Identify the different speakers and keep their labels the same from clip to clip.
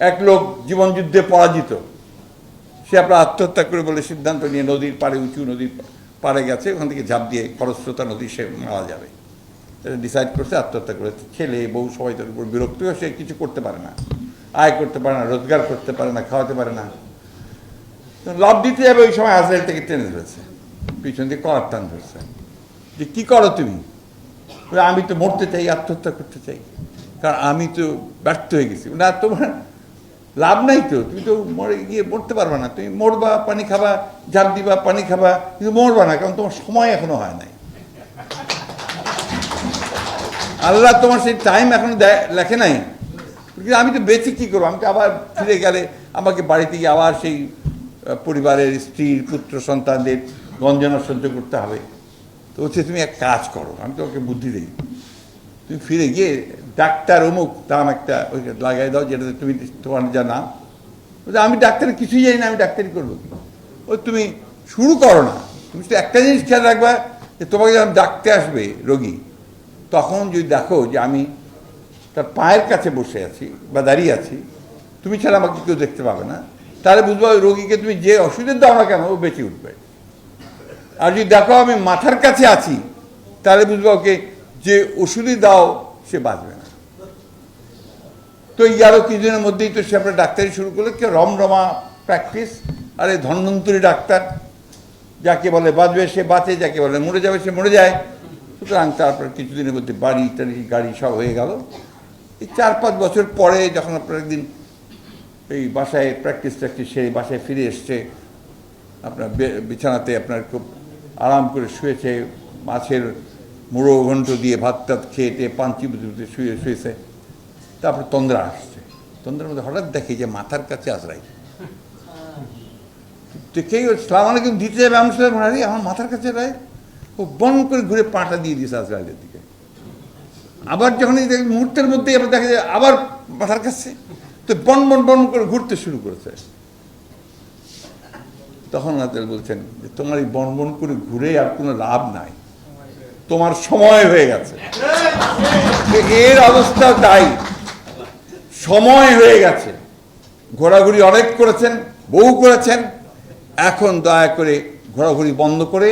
Speaker 1: এক লোক জীবন যুদ্ধে পরাজিত। সে আপনার আত্মহত্যা করে বলে সিদ্ধান্ত নিয়ে নদীর পাড়ে, উঁচু নদীর পাড়ে গেছে, ওখান থেকে ঝাঁপ দিয়ে খরস্রোতা নদী সে মারা যাবে। ডিসাইড করছে আত্মহত্যা করে ছেলে, বউ সবাই তার উপর বিরক্ত হয়ে সে কিছু করতে পারে না। আয় করতে পারে না, রোজগার করতে পারে না, খাওয়াতে পারে না। লাভ দিতে যাবে ওই সময় আজরাইল থেকে টেনে ধরেছে। পিছন দিয়ে করার টান ধরছে। যে কী করো তুমি? আমি তো মরতে চাই, আত্মহত্যা করতে চাই। কারণ আমি তো ব্যর্থ হয়ে গেছি। না তোমার লাভ নাই তো, তুমি তো মরে গিয়ে মরতে পারবে না। তুমি মরবা, পানি খাবা, ঝাঁপ দিবা, পানি খাবা কিন্তু মরবা না, কারণ তোমার সময় এখনও হয় নাই। আল্লাহ তোমার সেই টাইম এখনও দেয়, লেখে নাই। কিন্তু আমি তো বেঁচে কী করব? আমি তো আবার ফিরে গেলে আমাকে বাড়িতে গিয়ে আবার সেই পরিবারের স্ত্রীর পুত্র, সন্তানদের গঞ্জনা সহ্য করতে হবে। তো হচ্ছে তুমি এক কাজ করো, আমি তোমাকে বুদ্ধি দিই। তুমি ফিরে গিয়ে ডাক্তার অমুক দাম একটা ওই লাগাই দাও যেটাতে তুমি তোমার বলছে, আমি ডাক্তার কিছুই জানি না আমি ডাক্তারি করব ও তুমি শুরু করো না। তুমি শুধু একটা জিনিস খেয়াল রাখবা যে তোমাকে যখন ডাকতে আসবে রোগী তখন যদি দেখো যে আমি তার পায়ের কাছে বসে আছি বা দাঁড়িয়ে আছি তুমি ছাড়া আমাকে কেউ দেখতে পাবে না। তাহলে বুঝব ওই রোগীকে তুমি যে ওষুধের দাও না কেন ও বেঁচে উঠবে। আর যদি দেখো আমি মাথার কাছে আছি তাহলে বুঝব ওকে যে ওষুধই দাও সে বাঁচবে না। তো এই আরও কিছুদিনের মধ্যেই তো সে আপনার ডাক্তারি শুরু করল, কেউ রমরমা প্র্যাকটিস আর এই ধন্বন্তরী ডাক্তার, যাকে বলে বাঁচবে সে বাঁচে, যাকে বলে মরে যাবে সে মরে যায়। সুতরাং তারপর কিছুদিনের মধ্যে বাড়ি টাড়ি, গাড়ি সব হয়ে গেল। এই চার পাঁচ বছর পরে যখন আপনার একদিন এই বাসায় প্র্যাকটিস ট্র্যাকটিস সেই বাসায় ফিরে এসছে, আপনার বিছানাতে আপনার খুব আরাম করে শুয়েছে, মাছের মুড়ো ঘন্ট দিয়ে ভাত টাত খেয়ে টেয়ে পাঞ্চি বুঝে শুয়ে, শুয়েছে। তারপর তন্দ্রা আসছে। তন্দ্রার মধ্যে হঠাৎ দেখে যে মাথার কাছে দেখেই ও সালাম আলাইকুম, দিতে যাবে? আমি আরে, আমার মাথার কাছে রায় ও বন করে ঘুরে পাটা দিয়ে দিয়েছে আজরাইলের দিকে। আবার যখন মুহূর্তের মধ্যেই আবার দেখা যায় আবার মাথার কাছে। তো বন বন বন করে ঘুরতে শুরু করেছে। তখন আদাল বলছেন যে, তোমার এই বন বন করে ঘুরে আর কোনো লাভ নাই। তোমার সময় হয়ে গেছে। এর অবস্থা তাই। সময় হয়ে গেছে। ঘোরাঘুরি অনেক করেছেন, বহু করেছেন। এখন দয়া করে ঘোরাঘুরি বন্ধ করে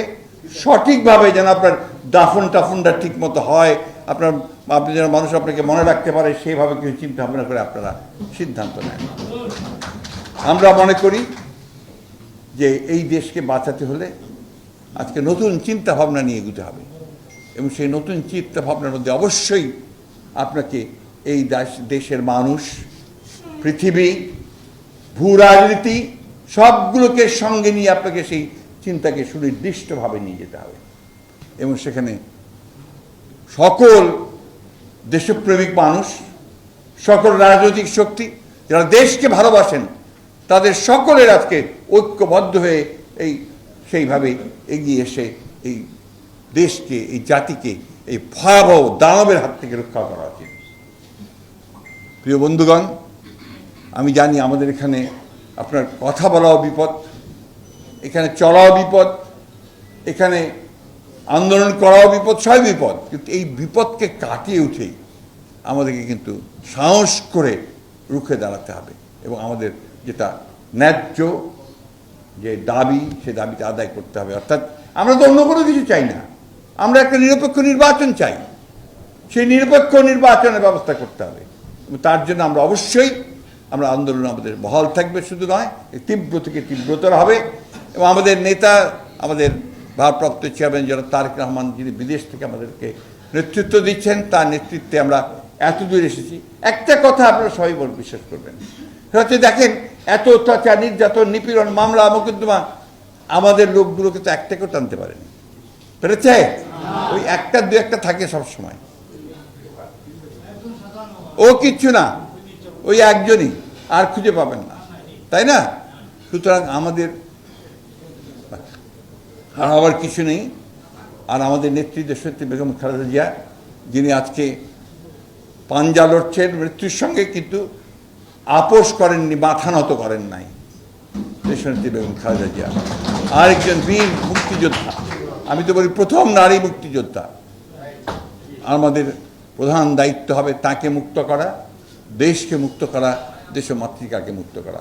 Speaker 1: সঠিকভাবে যেন আপনার দাফন টাফনটা ঠিক মতো হয়, আপনার আপনি যেন মানুষ আপনাকে মনে রাখতে পারে, সেইভাবে কিছু চিন্তা ভাবনা করে আপনারা সিদ্ধান্ত নেন। আমরা মনে করি যে এই দেশকে বাঁচাতে হলে আজকে নতুন চিন্তা ভাবনা নিয়ে এগুতে হবে। এবং সেই নতুন চিন্তা ভাবনার মধ্যে অবশ্যই আপনাকে এই দেশের মানুষ, পৃথিবী, ভূ রাজনীতি, সবগুলোকে সঙ্গে নিয়ে আপনাকে সেই চিন্তাকে সুনির্দিষ্টভাবে নিয়ে যেতে হবে। এবং সেখানে সকল দেশপ্রেমিক মানুষ, সকল রাজনৈতিক শক্তি যারা দেশকে ভালোবাসেন, তাদের সকলের আজকে ঐক্যবদ্ধ হয়ে এই, সেইভাবে এগিয়ে এসে এই দেশকে, এই জাতিকে, এই ভয়াবহ দানবের হাত থেকে রক্ষা করা উচিত। প্রিয় বন্ধুগণ, আমি জানি আমাদের এখানে আপনার কথা বলাও বিপদ, এখানে চলাও বিপদ, এখানে আন্দোলন করাও বিপদ, সবই বিপদ। কিন্তু এই বিপদকে কাটিয়ে উঠেই আমাদেরকে কিন্তু সাহস করে রুখে দাঁড়াতে হবে এবং আমাদের যেটা ন্যায্য যে দাবি, সে দাবিটা আদায় করতে হবে। অর্থাৎ আমরা তো অন্য কোনো কিছু চাই না। আমরা একটা নিরপেক্ষ নির্বাচন চাই। সেই নিরপেক্ষ নির্বাচনের ব্যবস্থা করতে হবে। তার জন্য আমরা অবশ্যই আমরা আন্দোলন আমাদের বহাল থাকবে, শুধু নয় তীব্র থেকে তীব্রতর হবে। এবং আমাদের নেতা, আমাদের ভারপ্রাপ্ত চেয়ারম্যান যারা, তারেক রহমান যিনি বিদেশ থেকে আমাদেরকে নেতৃত্ব দিচ্ছেন, তার নেতৃত্বে আমরা এত দূর এসেছি। একটা কথা আপনারা সবাই বল, বিশ্বাস করবেন। সেটা হচ্ছে দেখেন, এত অত্যাচার, নির্যাতন, নিপীড়ন, মামলা, মোকদ্দমা, আমাদের লোকগুলোকে তো একটাকেও টানতে পারেনি। পেরেছে? ওই একটা, দু একটা থাকে সব সময় ও কিচ্ছু না, ওই একজনই, আর খুঁজে পাবেন না। তাই না? সুতরাং আমাদের, আর আবার কিছু নেই। আর আমাদের নেত্রী দেশনেত্রী বেগম খালেদা জিয়া, যিনি আজকে পাঞ্জা লড়ছেন, মৃত্যুর সঙ্গে কিন্তু আপোষ করেননি, মাথা নত করেন নাই। দেশনেত্রী বেগম খালেদা জিয়া। আরেকজন বীর মুক্তিযোদ্ধা। আমি তো বলি প্রথম নারী মুক্তিযোদ্ধা। আমাদের প্রধান দায়িত্ব হবে তাকে মুক্ত করা দেশকে মুক্ত করা দেশ মাতৃকাকে মুক্ত করা।